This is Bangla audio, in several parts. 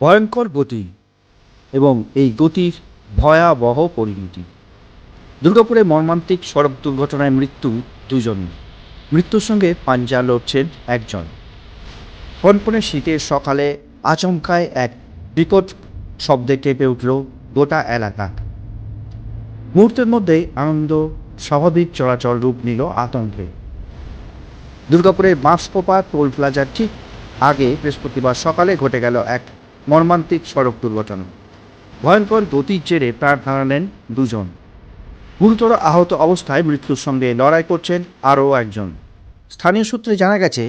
ভয়ঙ্কর গতি এবং এই গতির ভয়াবহ পরিণতি। দুর্গাপুরে মর্মান্তিক সড়ক দুর্ঘটনায় মৃত্যু দুজন। মৃত্যুর সঙ্গে পাঞ্জা লড়ছেন একজন। কনকনে শীতের সকালে আচমকায় এক বিকট শব্দে কেঁপে উঠল গোটা এলাকা। মুহূর্তের মধ্যেই আনন্দ, স্বাভাবিক চলাচল রূপ নিল আতঙ্কে। দুর্গাপুরের বাঁশপোপা টোল প্লাজার ঠিক আগে বৃহস্পতিবার সকালে ঘটে গেল এক মর্মান্তিক সড়ক দুর্ঘটনা। ভয়ঙ্কর গতির জেরে প্রাণ হারালেন দুজন। গুরুতর আহত অবস্থায় মৃত্যুর সঙ্গে লড়াই করছেন আরও একজন। স্থানীয় সূত্রে জানা গেছে,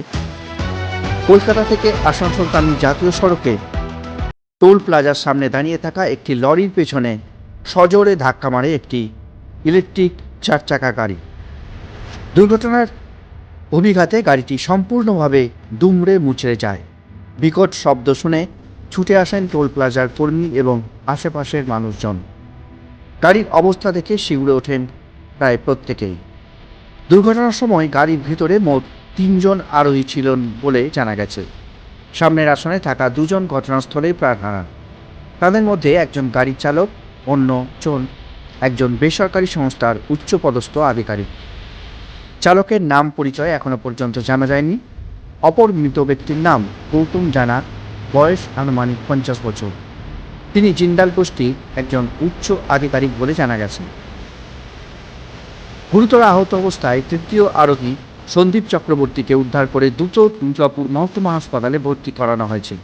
কলকাতা থেকে আসানসোলগামী জাতীয় সড়কে টোল প্লাজার সামনে দাঁড়িয়ে থাকা একটি লরির পেছনে সজোরে ধাক্কা মারে একটি ইলেকট্রিক চার চাকা গাড়ি। দুর্ঘটনার অভিঘাতে গাড়িটি সম্পূর্ণভাবে দুমড়ে মুচড়ে যায়। বিকট শব্দ শুনে ছুটে আসেন টোল প্লাজার কর্মী এবং আশেপাশের মানুষজন। গাড়ির অবস্থা দেখে শিউরে ওঠেন প্রায় প্রত্যেকেই। দুর্ঘটনার সময় গাড়ির ভিতরে মোট তিনজন আরোহী ছিলেন বলে জানা গেছে। সামনের আসনে থাকা দুজন ঘটনাস্থলেই প্রাণ হারান। তাদের মধ্যে একজন গাড়ির চালক অন্য জন একজন বেসরকারি সংস্থার উচ্চপদস্থ আধিকারিক। চালকের নাম পরিচয় এখনও পর্যন্ত জানা যায়নি। অপর মৃত ব্যক্তির নাম গৌতম জানা বয়স আনুমানিক পঞ্চাশ বছর। তিনি জিন্দাল গোষ্ঠীর একজন উচ্চ আধিকারিক বলে জানা গেছে। গুরুতর আহত অবস্থায় তৃতীয় আরোহী সন্দীপ চক্রবর্তীকে উদ্ধার করে দ্রুত দুর্গাপুর মহকুমা হাসপাতালে ভর্তি করানো হয়েছে।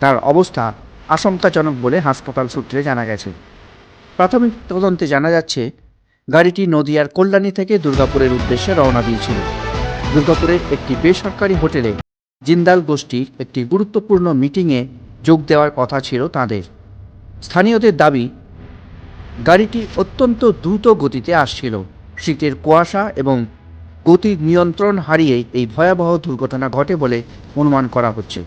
তার অবস্থা আশঙ্কাজনক বলে হাসপাতাল সূত্রে জানা গেছে। প্রাথমিক তদন্তে জানা যাচ্ছে, গাড়িটি নদিয়ার কল্যাণী থেকে দুর্গাপুরের উদ্দেশ্যে রওনা দিয়েছিল। দুর্গাপুরের একটি বেসরকারি হোটেলে জিন্দাল গোষ্ঠীর একটি গুরুত্বপূর্ণ মিটিংয়ে যোগ দেওয়ার কথা ছিল তাদের। স্থানীয়দের দাবি, গাড়িটি অত্যন্ত দ্রুত গতিতে আসছিল। শীতের কুয়াশা এবং গতির নিয়ন্ত্রণ হারিয়ে এই ভয়াবহ দুর্ঘটনা ঘটে বলে অনুমান করা হচ্ছে।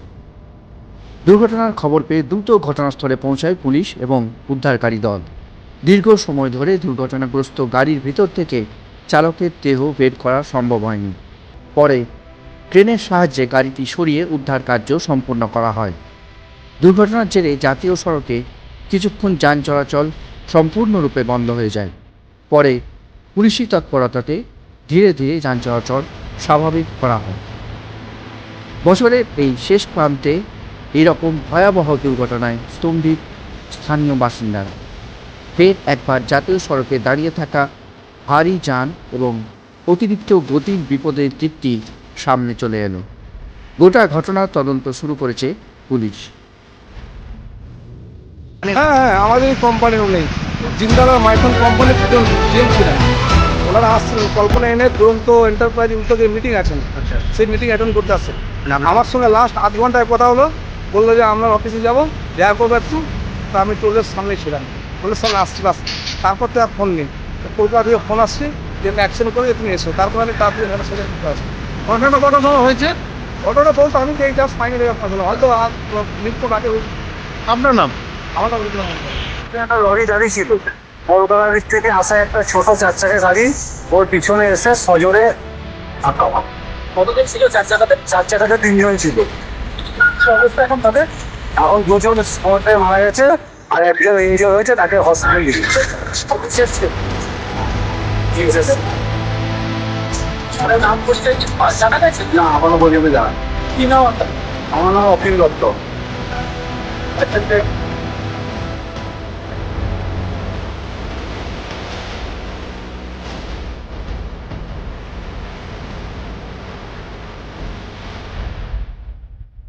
দুর্ঘটনার খবর পেয়ে দ্রুত ঘটনাস্থলে পৌঁছায় পুলিশ এবং উদ্ধারকারী দল। দীর্ঘ সময় ধরে দুর্ঘটনাগ্রস্ত গাড়ির ভিতর থেকে চালকের দেহ বের করা সম্ভব হয়নি। পরে ট্রেনের সাহায্যে গাড়িটি সরিয়ে উদ্ধার কার্য সম্পন্ন করা হয়। দুর্ঘটনার জেরে জাতীয় সড়কে কিছুক্ষণ যান চলাচল সম্পূর্ণরূপে বন্ধ হয়ে যায়। পরে পুলিশি তৎপরতাতে ধীরে ধীরে যান চলাচল স্বাভাবিক করা হয়। বছরের এই শেষ প্রান্তে এইরকম ভয়াবহ দুর্ঘটনায় স্তম্ভিত স্থানীয় বাসিন্দারা। ফের একবার জাতীয় সড়কে দাঁড়িয়ে থাকা ভারী যান এবং অতিরিক্ত গতির বিপদের দিকটি সামনে চলে এলো। গোটা ঘটনার তদন্ত শুরু করেছে পুলিশ। হ্যাঁ হ্যাঁ আমাদের কোম্পানির নেই। জিন্দালার মাইথন কোম্পানির জিএম ছিলেন ওনারা আসছিলেন কল্পনা এনে দুরন্ত এন্টারপ্রাইজ উদ্যোগে মিটিং আছেন সেই মিটিং অ্যাটেন্ড করতে আসছেন আমার সঙ্গে লাস্ট আধ ঘন্টায় কথা হলো। বলল যে আমরা অফিসে যাব দেখা করব একটু। তা আমি টোলের সামনে ছিলাম। টোলের সামনে আসছি বাস। তারপর তো আর ফোন নেই। কলকাতা থেকে ফোন আসছে যে আমি অ্যাকশন করে তুমি এসো। তারপর আমি তাড়াতাড়ি এখানে সেটা ঘটনাটা কত সময় হয়েছে? ঘটনা বলতো আমি এই জাস্ট ফাইনালি হয়তো আর মৃত্যু আগে আপনার নাম? আমার নাম একটা লরি দাঁড়িয়ে ছিল। কলকাতার দিক থেকে আসা একটা ছোট চার চাকা গাড়ি। ওর পিছনে এসে সজোরে ধাক্কা ছিল চার চাকাতে? চার চাকাতে তিনজন ছিল। অবস্থা এখন তাদের? এখন দুজন স্পটে মারা গেছে আর একজন হয়েছে তাকে হসপিটালে নিয়ে নাম করতে জানা গেছে? না এখনও পর্যন্ত জানা। কি নাম আপনার? আমার নাম অখিল দত্ত। আচ্ছা।